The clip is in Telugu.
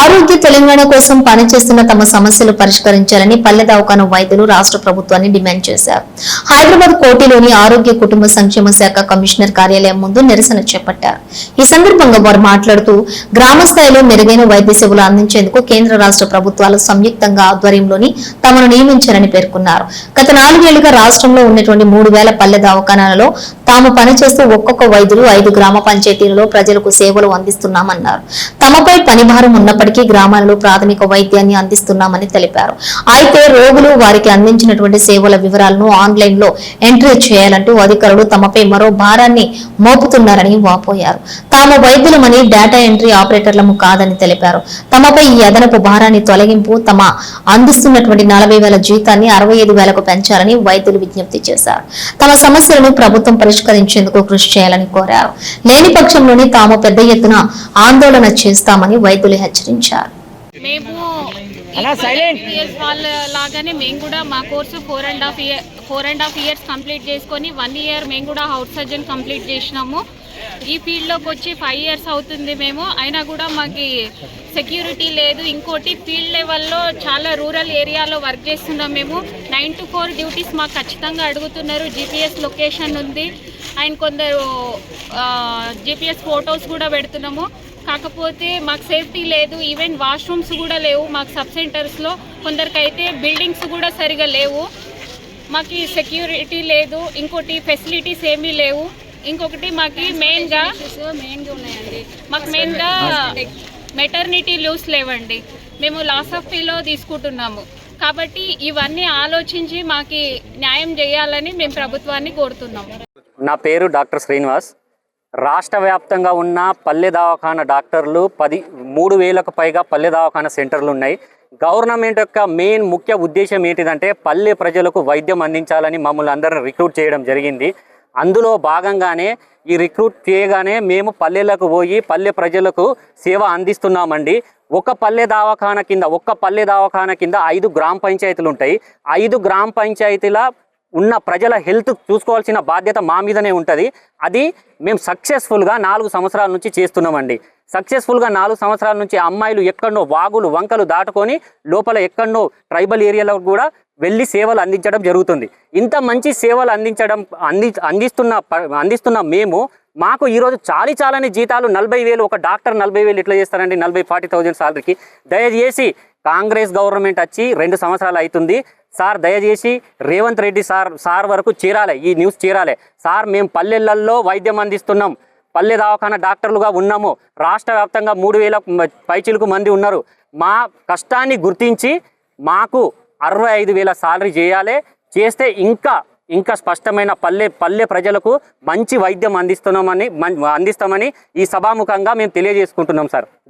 ఆరోగ్య తెలంగాణ కోసం పనిచేస్తున్న తమ సమస్యలు పరిష్కరించాలని పల్లె దవాఖాన వైద్యులు రాష్ట్ర ప్రభుత్వాన్ని డిమాండ్ చేశారు. హైదరాబాద్ కోటిలోని ఆరోగ్య కుటుంబ సంక్షేమ శాఖ కమిషనర్ కార్యాలయం ముందు నిరసన చేపట్టారు. ఈ సందర్భంగా వారు మాట్లాడుతూ గ్రామ స్థాయిలో మెరుగైన వైద్య సేవలు అందించేందుకు కేంద్ర రాష్ట్ర ప్రభుత్వాలు సంయుక్తంగా ఆధ్వర్యంలోని తమను నియమించారని పేర్కొన్నారు. గత నాలుగేళ్ళుగా రాష్ట్రంలో ఉన్నటువంటి మూడు వేల పల్లె దవాఖానాలలో తాము పనిచేస్తూ ఒక్కొక్క వైద్యులు ఐదు గ్రామ పంచాయతీలలో ప్రజలకు సేవలు అందిస్తున్నామన్నారు. తమపై పనిభారం ఉన్నప్పటికీ గ్రామాలలో ప్రాథమిక వైద్యాన్ని అందిస్తున్నామని తెలిపారు. అయితే రోగులు వారికి అందించినటువంటి సేవల వివరాలను ఆన్లైన్లో ఎంట్రీ చేయాలంటూ అధికారులు తమపై మరో భారాన్ని మోపుతున్నారని వాపోయారు. తాము వైద్యులమని డేటా ఎంట్రీ ఆపరేటర్లము కాదని తెలిపారు. తమపై ఈ అదనపు భారాన్ని తొలగింపు తమ అందిస్తున్నటువంటి నలభై వేల జీతాన్ని అరవై ఐదు వేలకు పెంచాలని వైద్యులు విజ్ఞప్తి చేశారు. తమ సమస్యలను ప్రభుత్వం పరిష్కరించేందుకు కృషి చేయాలని కోరారు. లేని పక్షంలోనే తాము పెద్ద ఎత్తున ఆందోళన చేస్తామని వైద్యులు హెచ్చరించారు. మేము అలా silent. ఇయర్స్ వాళ్ళ లాగానే మేము కూడా మా course four and half year four and half years complete చేసుకొని వన్ ఇయర్ మేము కూడా హౌస్ సర్జన్ కంప్లీట్ చేసినాము. ఈ ఫీల్డ్లోకి వచ్చి ఫైవ్ ఇయర్స్ అవుతుంది మేము. అయినా కూడా మాకు సెక్యూరిటీ లేదు. ఇంకోటి ఫీల్డ్ లెవెల్లో చాలా రూరల్ ఏరియాలో వర్క్ చేస్తున్నాం మేము. నైన్ టు ఫోర్ డ్యూటీస్ మాకు ఖచ్చితంగా అడుగుతున్నారు. జీపీఎస్ లొకేషన్ ఉంది. అండ్ కొందరు జీపీఎస్ ఫొటోస్ కూడా పెడుతున్నాము. కాకపోతే మాకు సేఫ్టీ లేదు. ఈవెన్ వాష్రూమ్స్ కూడా లేవు. మాకు సబ్ సెంటర్స్లో కొందరికైతే బిల్డింగ్స్ కూడా సరిగా లేవు. మాకు సెక్యూరిటీ లేదు. ఇంకోటి ఫెసిలిటీస్ ఏమీ లేవు. ఇంకొకటి మాకు మెయిన్గా మెయిన్గా ఉన్నాయండి. మాకు మెయిన్గా మెటర్నిటీ లీవ్స్ లేవండి. మేము లాస్ ఆఫ్ ఫీలో తీసుకుంటున్నాము. కాబట్టి ఇవన్నీ ఆలోచించి మాకు న్యాయం చేయాలని మేము ప్రభుత్వాన్ని కోరుతున్నాము నా పేరు డాక్టర్ శ్రీనివాస్. రాష్ట్ర వ్యాప్తంగా ఉన్న పల్లె దవాఖాన డాక్టర్లు పది మూడు వేలకు పైగా పల్లె దవాఖాన సెంటర్లు ఉన్నాయి. గవర్నమెంట్ యొక్క మెయిన్ ముఖ్య ఉద్దేశం ఏంటిదంటే పల్లె ప్రజలకు వైద్యం అందించాలని మమ్మల్ని అందరిని రిక్రూట్ చేయడం జరిగింది. అందులో భాగంగానే ఈ రిక్రూట్ చేయగానే మేము పల్లెలకు పోయి పల్లె ప్రజలకు సేవ అందిస్తున్నామండి. ఒక పల్లె దవాఖాన కింద ఒక్క పల్లె దవాఖాన కింద ఐదు గ్రామ పంచాయతీలు ఉంటాయి. ఐదు గ్రామ పంచాయతీల ఉన్న ప్రజల హెల్త్ చూసుకోవాల్సిన బాధ్యత మా మీదనే ఉంటుంది. అది మేము సక్సెస్ఫుల్గా నాలుగు సంవత్సరాల నుంచి చేస్తున్నామండి. సక్సెస్ఫుల్గా నాలుగు సంవత్సరాల నుంచి అమ్మాయిలు ఎక్కడనో వాగులు వంకలు దాటుకొని లోపల ఎక్కడనో ట్రైబల్ ఏరియాలో కూడా వెళ్ళి సేవలు అందించడం జరుగుతుంది. ఇంత మంచి సేవలు అందించడం అంది అందిస్తున్న ప- అందిస్తున్న మేము మాకు ఈరోజు చాలి చాలని జీతాలు నలభై వేలు ఒక డాక్టర్ నలభై వేలు ఇట్లా చేస్తారండి నలభై ఫార్టీ థౌజండ్ సాలరీకి. దయచేసి కాంగ్రెస్ గవర్నమెంట్ వచ్చి రెండు సంవత్సరాలు అవుతుంది. సార్ దయచేసి రేవంత్ రెడ్డి సార్ సార్ వరకు చేరాలి ఈ న్యూస్ చేరాలి. సార్ మేము పల్లెలలో వైద్యం అందిస్తున్నాం. పల్లె దవాఖాన డాక్టర్లుగా ఉన్నాము. రాష్ట్ర వ్యాప్తంగా మూడు వేల పైచిలకు మంది ఉన్నారు. మా కష్టాన్ని గుర్తించి మాకు అరవై ఐదు వేల సాలరీ చేయాలి. చేస్తే ఇంకా ఇంకా స్పష్టమైన పల్లె పల్లె ప్రజలకు మంచి వైద్యం అందిస్తున్నామని మం- అందిస్తామని ఈ సభాముఖంగా మేము తెలియజేసుకుంటున్నాం సార్.